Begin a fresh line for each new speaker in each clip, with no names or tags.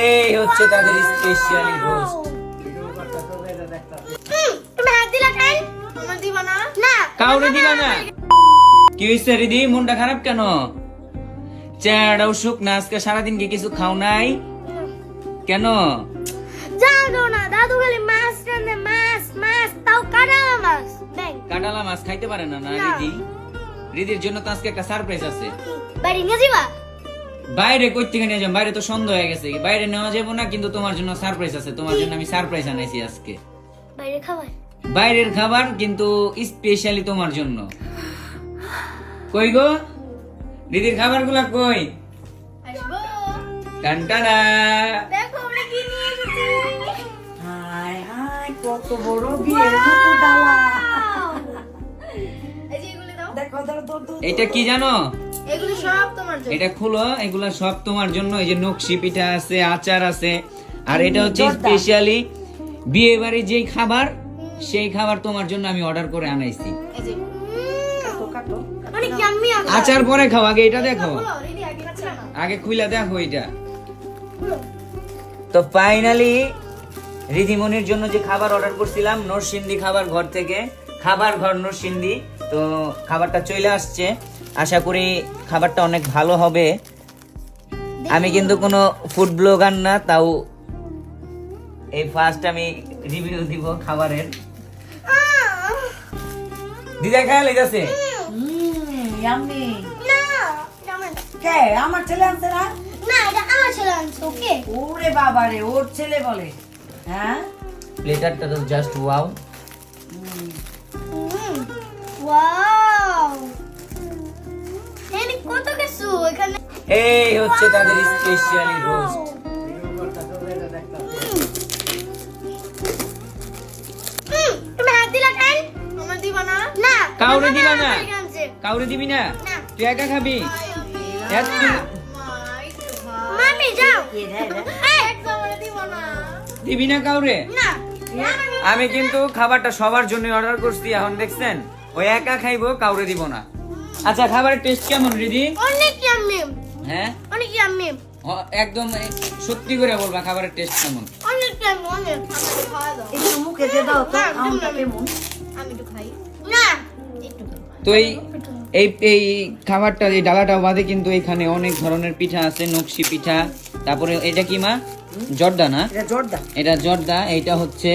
এই হচ্ছে তাদের স্পেশালি রোস্ট কাউরে দিবা না? কি হয়েছে রিদি মনটা খারাপ কেন? চেহারাও শুক না আজকে সারাদিন কি কিছু খাও নাই? কেন?
জানো না দাদু খালি মাছ রান্ধে মাছ মাছ তাও মাছ।
কাটালা মাছ খাইতে পারে না না
না।
রিদি রিদির জন্য তো আজকে একটা সারপ্রাইজ আছে।
বাড়ি নিয়ে যাবা?
বাইরে কই থেকে নিয়ে যাব বাইরে তো সন্ধ্যা হয়ে গেছে। বাইরে নেওয়া যাব না কিন্তু তোমার জন্য সারপ্রাইজ আছে। তোমার জন্য আমি সারপ্রাইজ আনাইছি আজকে।
বাইরে খাবার?
বাইরের খাবার কিন্তু স্পেশালি তোমার জন্য। কই গো? দিদির খাবারগুলা কই টানটানা
দেখো আমরা কি নিয়ে এসেছি।
হাই হাই কত বড় বিয়ে কত ডালা
এটা কি জানো?
এগুলো সব তোমার জন্য।
এটা খুলো এগুলা সব তোমার জন্য। এই যে নকশি পিঠা আছে আচার আছে। আর এটা হচ্ছে স্পেশালি বিয়ে বাড়ির যেই খাবার সেই খাবার তোমার জন্য আমি অর্ডার করে আনাইছি। আচার। পরে খাও আগে এটা দেখো।
আগে
খুইলা দেখো এটা। তো ফাইনালি রিধিমনির জন্য যে খাবার অর্ডার করছিলাম নরসিংদী খাবার ঘর থেকে খাবার ঘর নরসিংদী তো খাবারটা চলে আসছে। আশা করি খাবারটা অনেক ভালো হবে। আমি কিন্তু কোনো ফুড ব্লগার না তাও এই ফার্স্ট আমি রিভিউ দিব খাবারের। দিদা
না এটা আমার
কে আমার ছেলে আনছে না?
না এটা আমার ছেলে আনছে ওকে?
ওরে বাবা রে ওর ছেলে বলে। হ্যাঁ?
প্লেটারটা তো জাস্ট ওয়াও
কত কিছু এখানে?
এই হচ্ছে তাদের স্পেশালি রোস্ট
তুমি হাত দিলা কেন আমার দিবা না? না
কাউরে দিবা না? কাউরে দিবি না?
না।
তুই একা খাবি? এত
মামি যাও। দিবা না।
দিবি না কাউরে? আমি কিন্তু খাবারটা সবার জন্য অর্ডার করছি এখন দেখছেন? ওই একা খাইবো কাউরে দিব না। আচ্ছা খাবারের টেস্ট কেমন রিদি?
অনেক ইয়াম্মি
হ্যাঁ?
অনেক ইয়াম্মি
একদম সত্যি করে বলবা খাবারের টেস্ট কেমন?
অনেক ইয়াম্মি অনেক। আমাকে খাওয়া দাও।
একটু মুখে দিয়ে দাও তো
তুমি-
কেমন?
আমি একটু খাই। না। একটু
তো এই এই এই খাবারটা এই ডালাটা বাদে কিন্তু এখানে অনেক ধরনের পিঠা আছে নকশি পিঠা। তারপরে এটা কি মা? জর্দা না?
এটা জর্দা।
এটা জর্দা এইটা হচ্ছে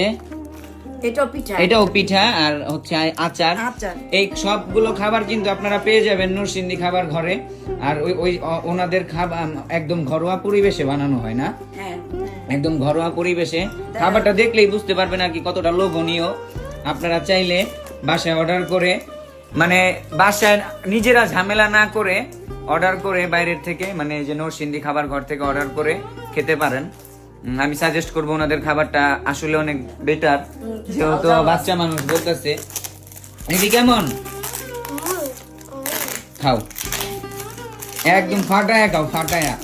এটাও পিঠা।
এটাও পিঠা আর হচ্ছে আচার। এই সবগুলো খাবার কিন্তু আপনারা পেয়ে যাবেন খাবার ঘরে। আর ওই ওই ওনাদের খাবার একদম ঘরোয়া পরিবেশে বানানো হয় না?
হ্যাঁ
একদম ঘরোয়া পরিবেশে। খাবারটা দেখলেই বুঝতে পারবেন আর কি কতটা লোভনীয়। আপনারা চাইলে বাসায় অর্ডার করে মানে বাসায় নিজেরা ঝামেলা না করে অর্ডার করে বাইরের থেকে মানে যে নরসিংদী খাবার ঘর থেকে অর্ডার করে খেতে পারেন। আমি সাজেস্ট করব ওনাদের খাবারটা আসলে অনেক বেটার যেহেতু বাচ্চা মানুষ বলতেছে। এটি কেমন? খাও। একদম ফাটায়া খাও ফাটায়া।